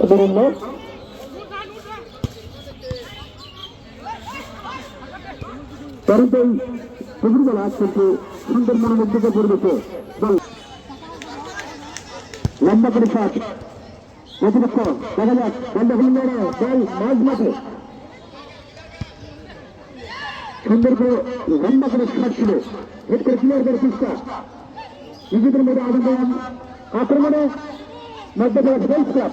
বিভিন্ন প্রভুর আজ কিন্তু সুন্দর মনোমুগ্ধকর পরিবেশে লম্বা করে শট প্রতিপক্ষ দেখা যাক বন্ধ হল দল মাঝ মাঠে সুন্দর করে লম্বা করে শট ছিল। হেড করে ক্লিয়ার করে চেষ্টা নিজেদের মধ্যে আবেদন আক্রমণে মধ্যপ্রদেশ হেলথ ক্লাব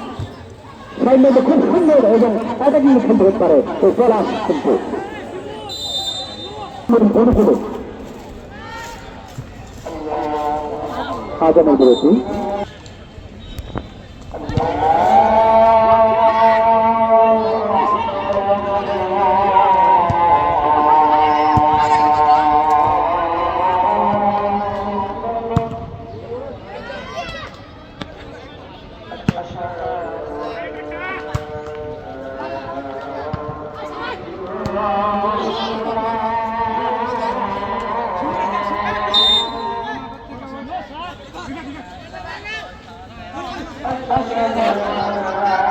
ফাইনালে খুব সুন্দর এবং অ্যাটাকিং খেলতে হতে পারে? সেই পলাশ কিন্তু। আগামী বিরতি Thank you.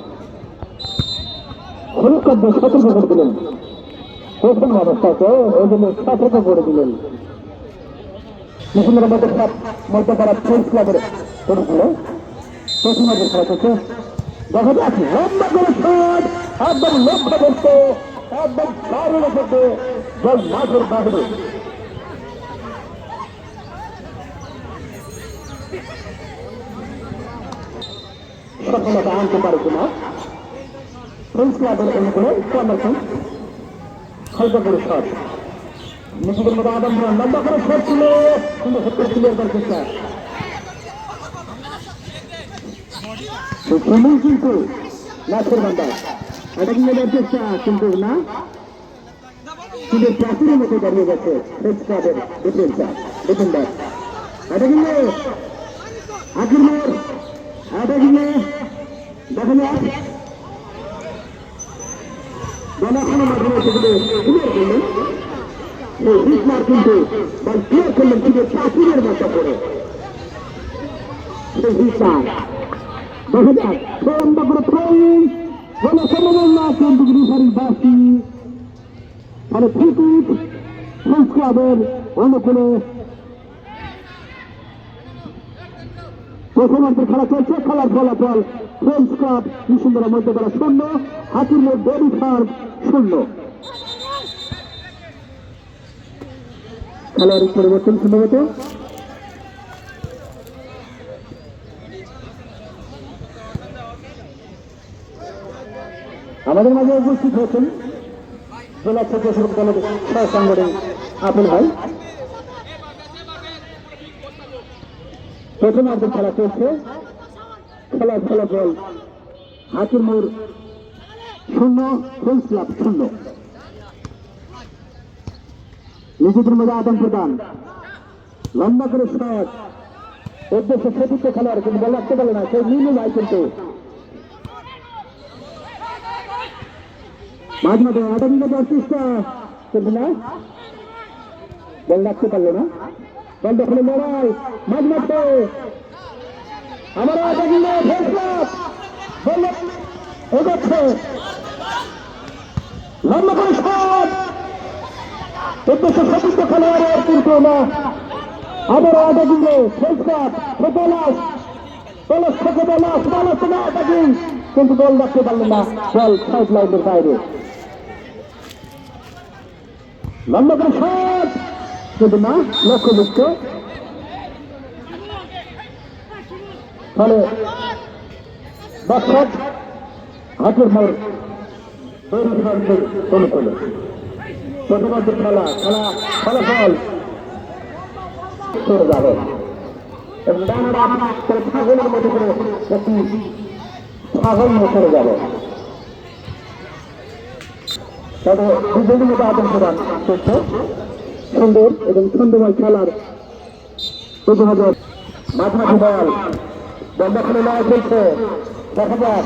হলুকাদ্য সতর্ক করে দিলেন। প্রথম অবস্থাতে ওই জন্য সতর্ক করে দিলেন। মুসলিমের মধ্যে সব মধ্যপাড়া ফ্রেন্স ক্লাবের করেছিল প্রথম অবস্থা থেকে দেখা যাক লম্বা করে শট একদম লক্ষ্য করতে, একদম বাইরে রেখেছে জল মাঠের বাহিরে। সফলতা আনতে পারে কিনা? ফ্রেন্স ক্লাবের অনুকূলে কর্নারসন হালকা করে শট নিজেদের মতো আদান প্রদান লম্বা করে শট ছিল, কিন্তু সত্তর ক্লিয়ার করার চেষ্টা। সুইমিং কিন্তু নাচের বান্দা। এটা কিন্তু চেষ্টা, কিন্তু না। কিন্তু প্রাচীরের মতো দাঁড়িয়ে গেছে ফ্রেন্স ক্লাবের ডিফেন্সার ডিফেন্ডার। এটা কিন্তু আখির মোড়, এটা কিন্তু দেখা জনগণের মাধ্যমে সেগুলো ক্লিয়ার করলেন। এই হিটমার কিন্তু বল ক্লিয়ার মতো করে। খেলা চলছে। খেলার ফলাফল ফ্রেন্স ক্লাব নিসুন্দরা মধ্যবেলা শূন্য। হাতির মোট বেবি ফার্ম শূন্য। খেলোয়াড় পরিবর্তন সম্ভবত আমাদের মাঝে উপস্থিত হয়েছেন জেলা থেকে সহ সাংগঠনিক আপেল ভাই। প্রথম অর্ধ খেলা চলছে। খেলা খেলা ফলাফল হাতির মোড় শূন্য ফ্রেন্স ক্লাব শূন্য। নিজেদের মধ্যে আদান প্রদান। লম্বা করে শট। উদ্দেশ্য সেটিতে খেলার কিন্তু বল রাখতে পারে না, সেই নিয়ে যায় কিন্তু। মাঝ আদান দেওয়ার চেষ্টা কিন্তু না, বল রাখতে পারল না। বল দখলে লড়াই, মাঝ মাঠে আমরা আদান ফেসলা বল এগোচ্ছে। লম্বা করে শট উদ্দেশ্য সতীর্থ খেলোয়াড়ের কিন্তু না আবার আটাকিং ফেসকাট ফেতলাস তলস থেকে বলাস বলাস না আটাকিং কিন্তু গোল রাখতে পারলেন না। বল সাইড লাইনের বাইরে। লম্বা করে শট। কিন্তু না, লক্ষ্য মুক্ত। ফলে দর্শক হাতের মোড় অনুকূলে খেলা খেলা ফলাফল সরে যাবে এবং ডানারা করে যাবে তবে দুজনের মতো সুন্দর এবং ছন্দময় খেলার উপহার বল দখলে লড়াই চলছে দেখা যাক।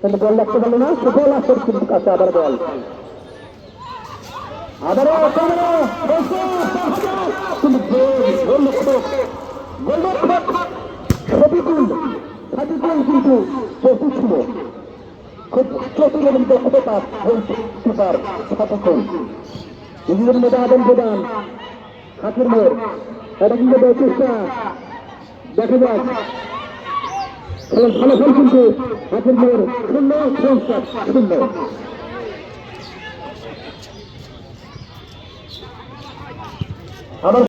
কিন্তু বল লাগতে পারল না সুফল আসছে কিন্তু কাছে আবার বল। কিন্তু চতুর এবং দক্ষতা গোলকিপার শফিকুল নিজেদের মধ্যে আদান প্রদান হাতের মোড় দেখা যাক খেলার ফল কিন্তু হাতের মেয়ের শূন্য শূন্য আবার